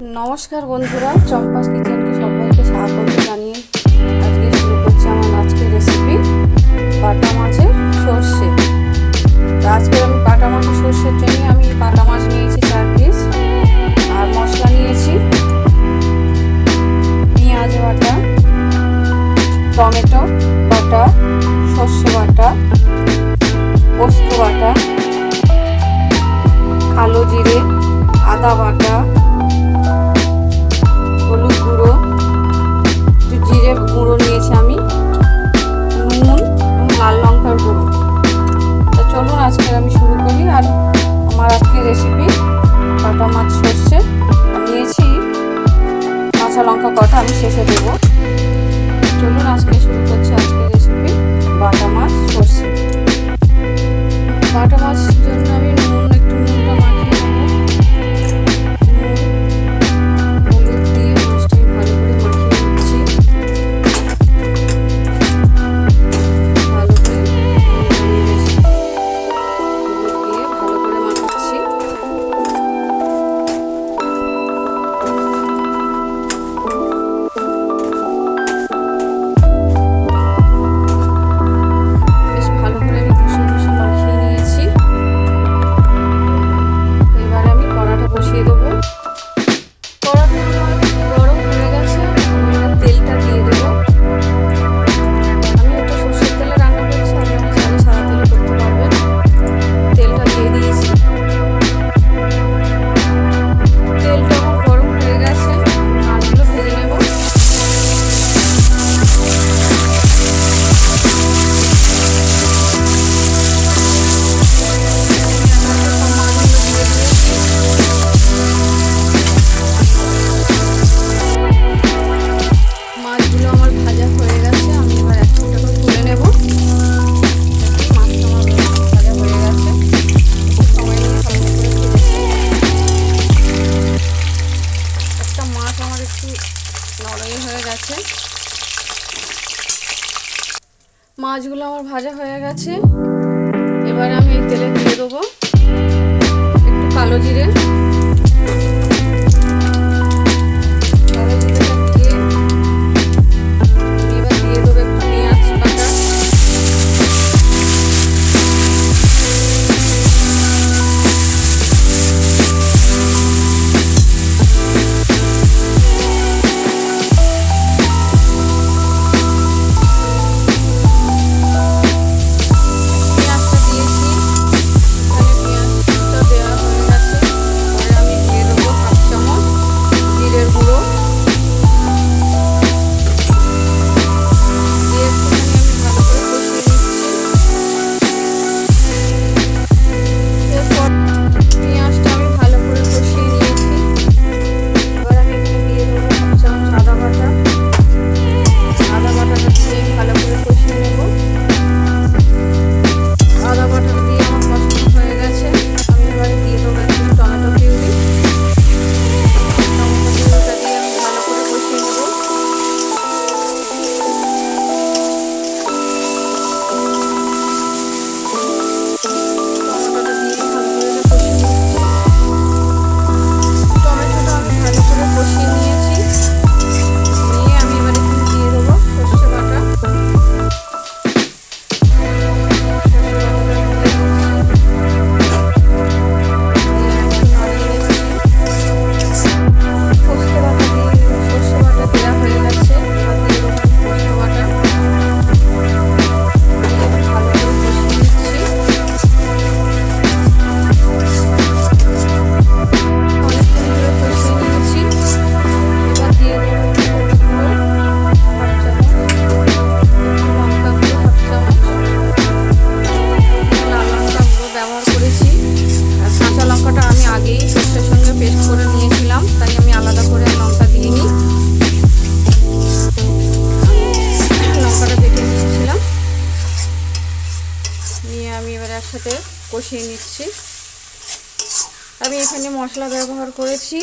নমস্কার বন্ধুরা, চম্পাস কিচেনকে সবাইকে স্বাগত জানিয়ে আজকে শুরু করছি আমার আজকের রেসিপি বাটা মাছের সর্ষে। আজকে আমি বাটা মাছের সর্ষের জন্য আমি বাটা মাছ নিয়েছি চার পিস আর মশলা নিয়েছি পেঁয়াজ বাটা, টমেটো বাটা, সর্ষে বাটা, পোস্ত বাটা কালো জিরে, আদা বাটা গেছে। মাছগুলো আমার ভাজা হয়ে গেছে। এবার আমি এই তেলে দিয়ে দেবো একটু কালো জিরে। পেস্ট করে নিয়েছিলাম, তাই আমি আলাদা করে লঙ্কা দিইনি লঙ্কাটা বেটে নিয়েছিলাম। নিয়ে আমি এবার একসাথে কষিয়ে নিচ্ছি। আমি এখানে মশলা ব্যবহার করেছি।